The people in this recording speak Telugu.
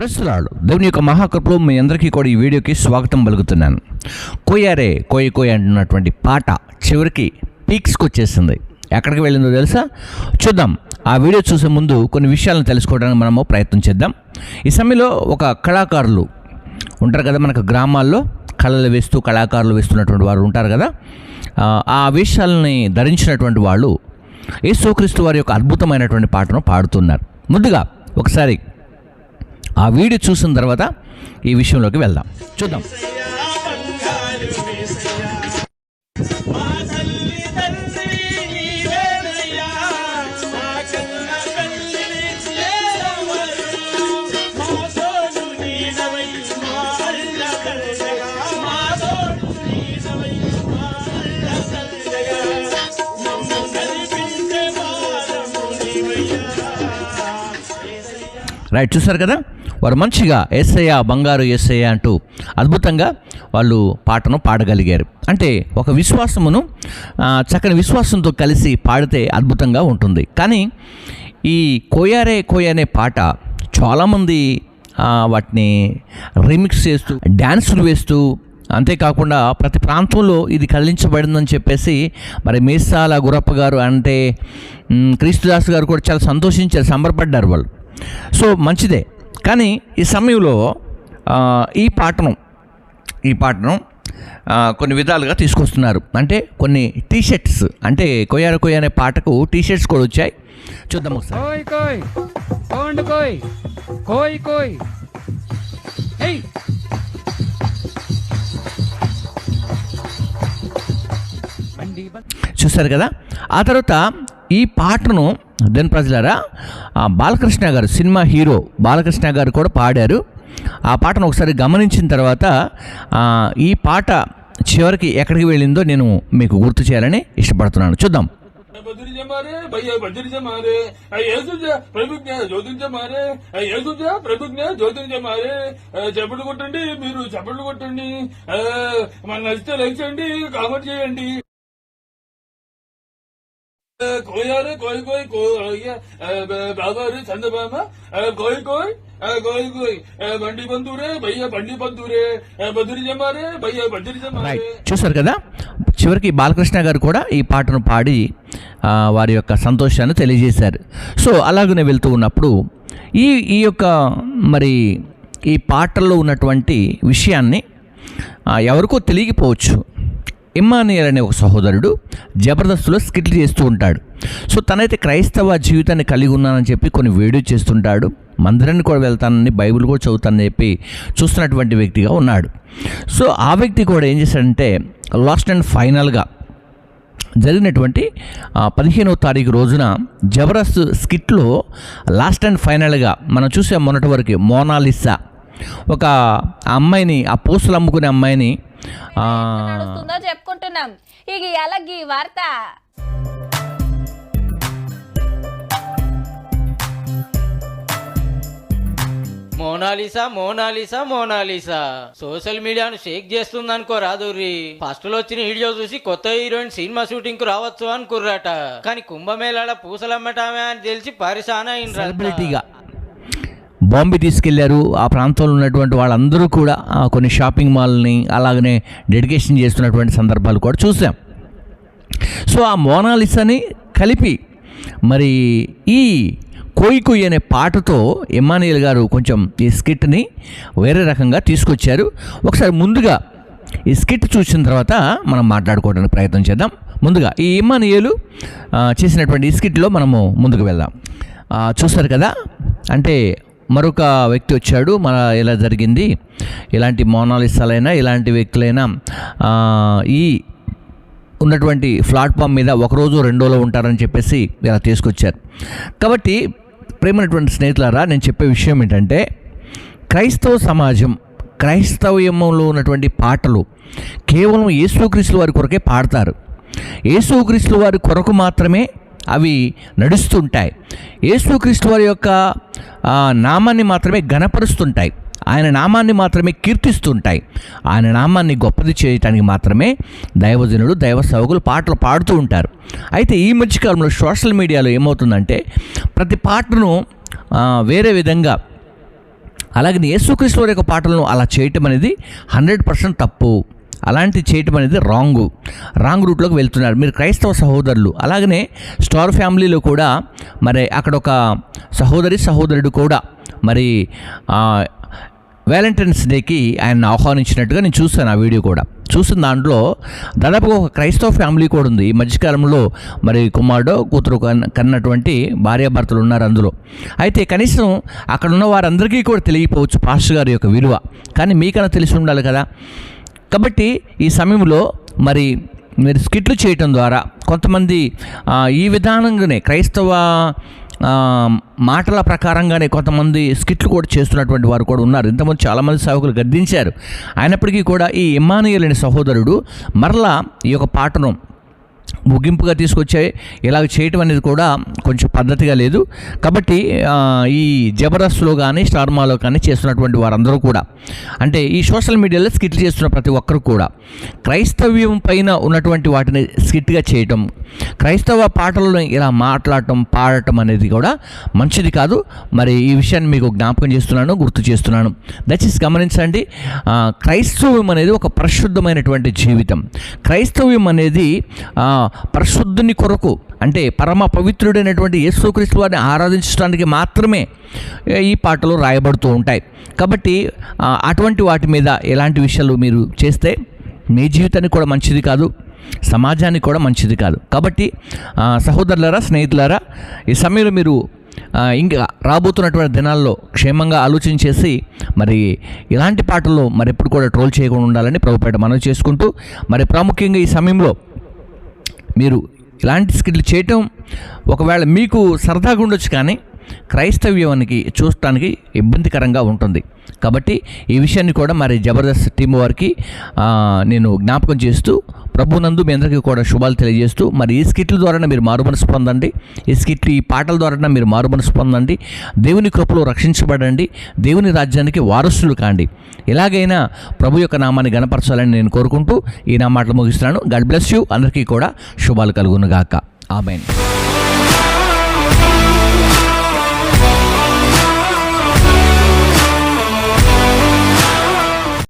ప్రస్తుతాడు దేవుని యొక్క మహాకృపలో మీ అందరికీ కూడా ఈ వీడియోకి స్వాగతం పలుకుతున్నాను. కోయారే కోయ కోయ అంటున్నటువంటి పాట చివరికి పీక్స్కి వచ్చేసింది. ఎక్కడికి వెళ్ళిందో తెలుసా? చూద్దాం. ఆ వీడియో చూసే ముందు కొన్ని విషయాలను తెలుసుకోవడానికి మనము ప్రయత్నం చేద్దాం. ఈ సమయంలో ఒక కళాకారులు ఉంటారు కదా మనకు గ్రామాల్లో కళలు వేస్తూ కళాకారులు వేస్తున్నటువంటి వారు ఉంటారు కదా? ఆ, ఆ వేషాలని ధరించినటువంటి వాళ్ళు యేసుక్రీస్తు వారి యొక్క అద్భుతమైనటువంటి పాటను పాడుతున్నారు. ముందుగా ఒకసారి ఆ వీడియో చూసిన తర్వాత ఈ విషయంలోకి వెళ్దాం. చూద్దాం. రైట్ చూసారు కదా? వారు మంచిగా ఎస్ఐయ బంగారు ఎస్ఐయ అంటూ అద్భుతంగా వాళ్ళు పాటను పాడగలిగారు. అంటే ఒక విశ్వాసమును చక్కని విశ్వాసంతో కలిసి పాడితే అద్భుతంగా ఉంటుంది. కానీ ఈ కోయారే కోయ అనే పాట చాలామంది వాటిని రీమిక్స్ చేస్తూ డ్యాన్సులు వేస్తూ అంతేకాకుండా ప్రతి ప్రాంతంలో ఇది కదిలించబడిందని చెప్పేసి మరి మీసాల గురప్ప గారు అంటే క్రీస్తుదాస్ గారు కూడా చాలా సంతోషించారు సంబరపడ్డారు వాళ్ళు. సో మంచిదే. కానీ ఈ సమయంలో ఈ పాటను ఈ పాటను కొన్ని విధాలుగా తీసుకొస్తున్నారు. అంటే కొన్ని టీ షర్ట్స్ అంటే కొయ్యార కొయ్య అనే పాటకు టీ షర్ట్స్ కూడా వచ్చాయి. చూద్దాం ఒకసారి. కోయ్ కోయ్ కోయ్ ఏయ్! చూశారు కదా? ఆ తర్వాత ఈ పాటను దెన్ ప్రజలారా బాలకృష్ణ గారు సినిమా హీరో బాలకృష్ణ గారు కూడా పాడారు. ఆ పాటను ఒకసారి గమనించిన తర్వాత ఈ పాట చివరికి ఎక్కడికి వెళ్ళిందో నేను మీకు గుర్తు చేయాలని ఇష్టపడుతున్నాను. చూద్దాం. బదురిజ మారే భయ్య మారే యేసుజ ప్రభుజ్ఞ జ్యోతించ మారే. యేసుజ ప్రభుజ్ఞ జ్యోతించ మారే. కొట్టండి మీరు చప్పట్లు కొట్టండి. మన నచ్చితే లైక్ చేయండి కామెంట్ చేయండి. కోయారే కోయ్ కోయ్ కోయ ఆ, చందబామ కోయ్ కోయ్ కోయ్ కోయ్ బండి బంధురే భయ్య బండి బంధురే బదురి మారే భయ్య బదురి మారే చూసారు చూశారు కదా? చివరికి బాలకృష్ణ గారు కూడా ఈ పాటను పాడి వారి యొక్క సంతోషాన్ని తెలియజేశారు. సో అలాగనే వెళ్తూ ఉన్నప్పుడు ఈ ఈ యొక్క మరి ఈ పాటల్లో ఉన్నటువంటి విషయాన్ని ఎవరికో తెలియకపోవచ్చు. ఇమ్మానియల్ అనే ఒక సహోదరుడు జబర్దస్త్లో స్కిట్లు చేస్తూ ఉంటాడు. సో తనైతే క్రైస్తవ జీవితాన్ని కలిగి ఉన్నానని చెప్పి కొన్ని వీడియో చేస్తుంటాడు. మందిరాన్ని కూడా వెళ్తానని బైబిల్ కూడా చదువుతానని చెప్పి చూస్తున్నటువంటి వ్యక్తిగా ఉన్నాడు. సో ఆ వ్యక్తి కూడా ఏం చేశాడంటే లాస్ట్ అండ్ ఫైనల్గా జరిగినటువంటి పదిహేనవ తారీఖు రోజున జబర్దస్త్ స్కిట్లో లాస్ట్ అండ్ ఫైనల్గా మనం చూసాం మొన్నటి వరకు మోనాలిసా. ఒక అమ్మాయిని ఆ పూసలు అమ్ముకునే అమ్మాయిని నడుస్తుందో చెప్పుకుంటున్నాం. ఇక ఎలాగీ వార్త. Mona Lisa Mona Lisa Mona Lisa. సోషల్ మీడియాను షేక్ చేస్తుంది అనుకో రాదుర్రి. ఫస్ట్లో వచ్చిన వీడియో చూసి కొత్త హీరోయిన్ సినిమా షూటింగ్కు రావచ్చు అనుకుర్రట. కానీ కుంభమేళాల పూసలమ్మటామే అని తెలిసి పరిశాన సెలబ్రిటీగా బాంబే తీసుకెళ్ళారు. ఆ ప్రాంతంలో ఉన్నటువంటి వాళ్ళందరూ కూడా కొన్ని షాపింగ్ మాల్ని అలాగనే డెడికేషన్ చేస్తున్నటువంటి సందర్భాలు కూడా చూసాం. సో ఆ మోనాలిసాని కలిపి మరి ఈ కోయి అనే పాటతో ఎమ్మానియల్ గారు కొంచెం ఈ స్కిట్ని వేరే రకంగా తీసుకొచ్చారు. ఒకసారి ముందుగా ఈ స్కిట్ చూసిన తర్వాత మనం మాట్లాడుకోవడానికి ప్రయత్నం చేద్దాం. ముందుగా ఈ ఇమానియలు చేసినటువంటి ఈ స్కిట్లో మనము ముందుకు వెళ్దాం. చూస్తారు కదా? అంటే మరొక వ్యక్తి వచ్చాడు. మన ఇలా జరిగింది? ఇలాంటి మోనాలిసాలైనా ఇలాంటి వ్యక్తులైనా ఈ ఉన్నటువంటి ప్లాట్ఫామ్ మీద ఒకరోజు రెండోలో ఉంటారని చెప్పేసి ఇలా తీసుకొచ్చారు. కాబట్టి ప్రేమైనటువంటి స్నేహితులారా నేను చెప్పే విషయం ఏంటంటే క్రైస్తవ సమాజం క్రైస్తవ్యంలో ఉన్నటువంటి పాటలు కేవలం యేసుక్రీస్తుల వారి కొరకే పాడతారు. యేసుక్రీస్తుల వారి కొరకు మాత్రమే అవి నడుస్తుంటాయి. యేసుక్రీస్తు వారి యొక్క నామాన్ని మాత్రమే గణపరుస్తుంటాయి ఆయన నామాన్ని మాత్రమే కీర్తిస్తుంటాయి. ఆయన నామాన్ని గొప్పది చేయటానికి మాత్రమే దైవజనులు దైవ సేవకులు పాటలు పాడుతూ ఉంటారు. అయితే ఈ మధ్యకాలంలో సోషల్ మీడియాలో ఏమవుతుందంటే ప్రతి పాటను వేరే విధంగా అలాగే యేసుక్రీస్తు వారి యొక్క పాటలను అలా చేయటం అనేది హండ్రెడ్ పర్సెంట్ తప్పు. అలాంటి చేయటం అనేది రాంగ్ రాంగ్ రూట్లోకి వెళ్తున్నారు. మీరు క్రైస్తవ సహోదరులు. అలాగనే స్టార్ ఫ్యామిలీలో కూడా మరి అక్కడ ఒక సహోదరి సహోదరుడు కూడా మరి వ్యాలంటైన్స్ డేకి ఆయన ఆహ్వానించినట్టుగా నేను చూస్తాను ఆ వీడియో కూడా. చూసిన దాంట్లో దాదాపుగా ఒక క్రైస్తవ ఫ్యామిలీ కూడా ఉంది. ఈ మధ్యకాలంలో మరి కుమారుడు కూతురు కన్- కన్నటువంటి భార్యాభర్తలు ఉన్నారు అందులో. అయితే కనీసం అక్కడ ఉన్న వారందరికీ కూడా తెలియకపోవచ్చు పాస్టర్ గారి యొక్క విలువ. కానీ మీకన్నా తెలిసి ఉండాలి కదా. కాబట్టి ఈ సమయంలో మరి మీరు స్కిట్లు చేయటం ద్వారా కొంతమంది ఈ విధానంగానే క్రైస్తవ మాటల ప్రకారంగానే కొంతమంది స్కిట్లు కూడా చేస్తున్నటువంటి వారు కూడా ఉన్నారు. ఇంతమంది చాలామంది సేవకులు గద్దించారు. అయినప్పటికీ కూడా ఈ ఇమ్మానుయల్ అనే సహోదరుడు మరలా ఈ యొక్క పాటను ముగింపుగా తీసుకొచ్చే ఇలాగ చేయటం అనేది కూడా కొంచెం పద్ధతిగా లేదు. కాబట్టి ఈ జబర్దస్త్లో కానీ స్టార్మాలో కానీ చేస్తున్నటువంటి వారందరూ కూడా అంటే ఈ సోషల్ మీడియాలో స్కిట్లు చేస్తున్న ప్రతి ఒక్కరు కూడా క్రైస్తవ్యం పైన ఉన్నటువంటి వాటిని స్కిట్గా చేయటం క్రైస్తవ పాటలను ఇలా మాట్లాడటం పాడటం అనేది కూడా మంచిది కాదు. మరి ఈ విషయాన్ని మీకు జ్ఞాపకం చేస్తున్నాను గుర్తు చేస్తున్నాను. దయచేసి గమనించండి ఆ, క్రైస్తవ్యం అనేది ఒక పరిశుద్ధమైనటువంటి జీవితం. క్రైస్తవ్యం అనేది పరిశుద్ధుని కొరకు అంటే పరమ పవిత్రుడైనటువంటి యేసుక్రీస్తు వారిని ఆరాధించడానికి మాత్రమే ఈ పాటలు రాయబడుతూ ఉంటాయి. కాబట్టి అటువంటి వాటి మీద ఎలాంటి విషయాలు మీరు చేస్తే మీ జీవితానికి కూడా మంచిది కాదు. సమాజానికి కూడా మంచిది కాదు. కాబట్టి సహోదరులరా సహోదరులారా స్నేహితులారా ఈ సమయంలో మీరు ఇంకా రాబోతున్నటువంటి దినాల్లో క్షేమంగా ఆలోచించేసి మరి ఇలాంటి పాటల్లో మరి ఎప్పుడు కూడా ట్రోల్ చేయకుండా ఉండాలని ప్రభుపేట మనవి చేసుకుంటూ మరి ప్రాముఖ్యంగా ఈ సమయంలో మీరు ఇలాంటి స్కిట్లు చేయటం ఒకవేళ మీకు సరదాగా ఉండొచ్చు కానీ క్రైస్తవ్యానికి చూడటానికి ఇబ్బందికరంగా ఉంటుంది. కాబట్టి ఈ విషయాన్ని కూడా మరి జబర్దస్త్ టీం వారికి నేను జ్ఞాపకం చేస్తూ ప్రభునందు మీ అందరికీ కూడా శుభాలు తెలియజేస్తూ మరి ఈ స్కిట్ల ద్వారా మీరు మారుమనసు పొందండి. ఈ స్కిట్లు ఈ పాటల ద్వారా మీరు మారుమనసు పొందండి. దేవుని కృపలో రక్షించబడండి. దేవుని రాజ్యానికి వారసులు కాండి. ఎలాగైనా ప్రభు యొక్క నామాన్ని గణపరచాలని నేను కోరుకుంటూ ఈ నా మాటలు ముగిస్తున్నాను. God bless you. అందరికీ కూడా శుభాలు కలుగును గాక. ఆమెన్.